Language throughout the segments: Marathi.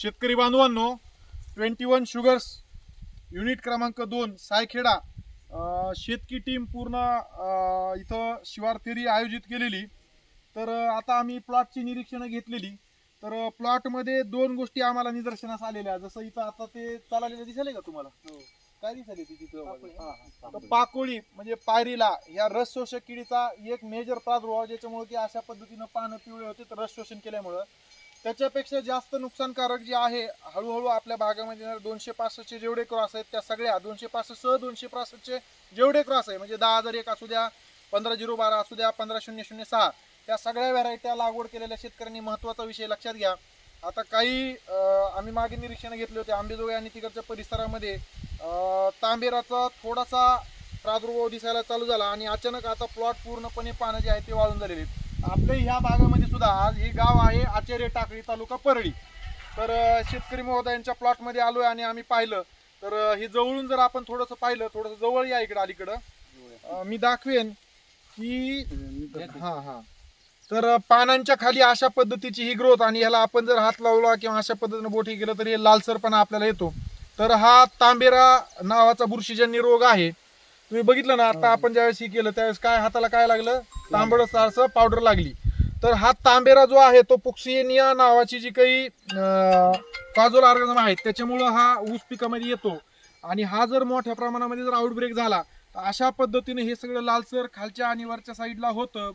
शेतकरी बांधवांनो ट्वेंटी वन शुगर्स युनिट क्रमांक दोन सायखेडा शेतकी टीम पूर्ण इथं शिवार फेरी आयोजित केलेली. तर आता आम्ही प्लॉटची निरीक्षणं घेतलेली. तर प्लॉटमध्ये दोन गोष्टी आम्हाला निदर्शनास आलेल्या. जसं इथं आता ते चाललेलं दिसले का तुम्हाला? काय दिसले ते तिथं? हा, हा. तर पाकोळी म्हणजे पायरीला या रस शोषक किडीचा एक मेजर प्रादुर्भाव ज्याच्यामुळे की अशा पद्धतीनं पानं पिवळे होते तर रस शोषण केल्यामुळं. त्याच्यापेक्षा जास्त नुकसानकारक जे आहे हळूहळू आपल्या भागामध्ये येणारे दोनशे पासष्टचे जेवढे क्रॉस आहेत त्या सगळ्या दोनशे पासष्ट सह दोनशे पासष्टचे जेवढे क्रॉस आहे म्हणजे दहा हजार एक असू द्या पंधरा झिरो बारा असू द्या पंधरा शून्य शून्य सहा त्या सगळ्या व्हरायट्या लागवड केलेल्या शेतकऱ्यांनी महत्त्वाचा विषय लक्षात घ्या आता काही आम्ही मागे निरीक्षण घेतले होते आंबेजोगाई आणि तिकडच्या परिसरामध्ये तांबेराचा थोडासा प्रादुर्भाव दिसायला चालू झाला आणि अचानक आता प्लॉट पूर्णपणे पानं जे आहे ते वाळून झालेले आहेत. आपल्या ह्या भागामध्ये सुद्धा आज हे गाव आहे आचार्य टाकळी तालुका परळी. तर शेतकरी महोदयांच्या प्लॉटमध्ये आलोय आणि आम्ही पाहिलं. तर हे जवळून जर आपण थोडंसं पाहिलं थोडंसं जवळ या इकडं अलीकडं. मी दाखवेन की हा हा. तर पानांच्या खाली अशा पद्धतीची ही ग्रोथ आणि ह्याला आपण जर हात लावला किंवा अशा पद्धतीनं बोटी केलं तर हे लालसरपणा आपल्याला येतो. तर हा तांबेरा नावाचा बुरशीजन्य रोग आहे. तुम्ही बघितलं ना आता आपण ज्यावेळेस हे केलं त्यावेळेस काय हाताला काय लागलं? तांबड सारसं पावडर लागली. तर हा तांबेरा जो आहे तो पुक्सिनिया नावाची जी काही काजोल ऑर्गॅनिझम आहेत त्याच्यामुळं हा ऊस पिकामध्ये येतो. आणि हा जर मोठ्या प्रमाणामध्ये जर आउटब्रेक झाला तर अशा पद्धतीने हे सगळं लालसर खालच्या आणि वरच्या साईडला होतं.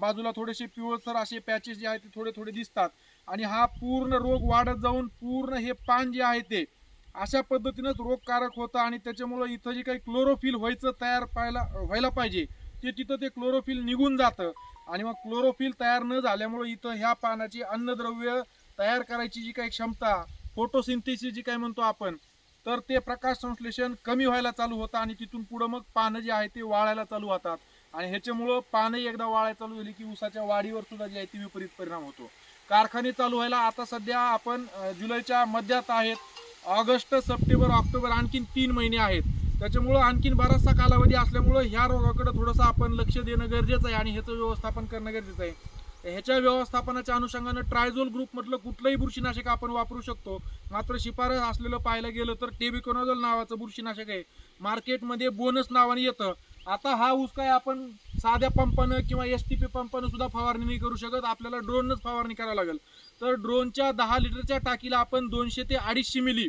बाजूला थोडेसे पिवळसर असे पॅचेस जे आहेत ते थोडे थोडे दिसतात. आणि हा पूर्ण रोग वाढत जाऊन पूर्ण हे पान जे आहे ते अशा पद्धतीनंच रोगकारक होतं आणि त्याच्यामुळं इथं जे काही क्लोरोफिल व्हायचं तयार पाहायला व्हायला पाहिजे ते तिथं ते क्लोरोफिल निघून जातं. आणि मग क्लोरोफिल तयार न झाल्यामुळं इथं ह्या पानाची अन्नद्रव्य तयार करायची जी काही क्षमता फोटोसिंथेसिस जी काही म्हणतो आपण तर ते प्रकाश संश्लेषण कमी व्हायला चालू होतं आणि तिथून पुढं मग पानं जे आहे ते वाळायला चालू होतात. आणि ह्याच्यामुळं पानं एकदा वाळायला चालू झाली की ऊसाच्या वाढीवर सुद्धा जे आहे ते विपरीत परिणाम होतो. कारखाने चालू व्हायला आता सध्या आपण जुलैच्या मध्यात आहेत. ऑगस्ट सप्टेंबर ऑक्टोबर आणखीन तीन महिने आहेत. त्याच्यामुळं आणखीन बराचसा कालावधी असल्यामुळं ह्या रोगाकडे थोडंसं आपण लक्ष देणं गरजेचं आहे आणि ह्याचं व्यवस्थापन करणं गरजेचं आहे. ह्याच्या व्यवस्थापनाच्या अनुषंगानं ट्रायझोल ग्रुपमधलं कुठलंही बुरशीनाशक आपण वापरू शकतो. मात्र शिफारस असलेलं पाहायला गेलं तर टेबिकोनॉझोल नावाचं बुरशीनाशक आहे. मार्केटमध्ये बोनस नावाने येतं. आता हा ऊस काय आपण साध्या पंपानं किंवा एस टी पी पंपानं सुद्धा फवारणी नाही करू शकत. आपल्याला ड्रोनच फवारणी करावी लागेल. तर ड्रोनच्या दहा लिटरच्या टाकीला आपण दोनशे ते अडीचशे मिली.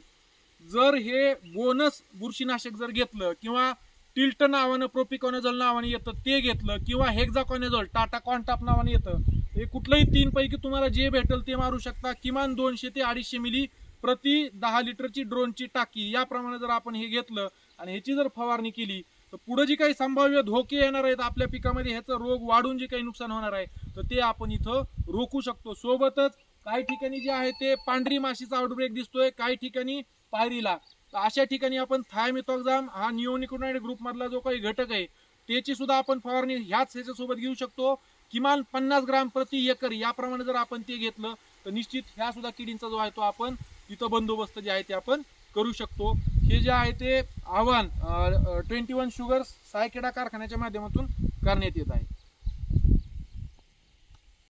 जर हे बोनस बुरशीनाशक जर घेतलं किंवा टिल्ट नावानं प्रोपिकॉनेझॉल नावाने येतं ते घेतलं किंवा हेक्झाकॉनेझॉल टाटा कॉन्टाप नावाने येतं हे कुठलंही तीन पैकी तुम्हाला जे भेटेल ते मारू शकता. किमान दोनशे ते अडीचशे मिली प्रति दहा लिटरची ड्रोनची टाकी. याप्रमाणे जर आपण हे घेतलं आणि ह्याची जर फवारणी केली तर पुढे जी काही संभाव्य धोके येणार आहेत आपल्या पिकामध्ये ह्याचं रोग वाढून जे काही नुकसान होणार आहे तर ते आपण इथं रोखू शकतो. सोबतच काही ठिकाणी जे आहे ते पांढरी माशीचा आउटब्रेक दिसतोय काही ठिकाणी पायरीला. तर अशा ठिकाणी आपण थायमिथॉक्झाम हा निओनिकोनाइड ग्रुपमधला जो काही घटक आहे त्याची सुद्धा आपण फवारणी ह्याच ह्याच्यासोबत घेऊ शकतो. किमान पन्नास ग्राम प्रति एकर याप्रमाणे जर आपण ते घेतलं तर निश्चित ह्या सुद्धा किडींचा जो आहे तो आपण तिथं बंदोबस्त जे आहे ते आपण करू शकतो. हे जे आहे ते आव्हान ट्वेंटी वन शुगर्स सायकेडा कारखान्याच्या माध्यमातून करण्यात येत आहे.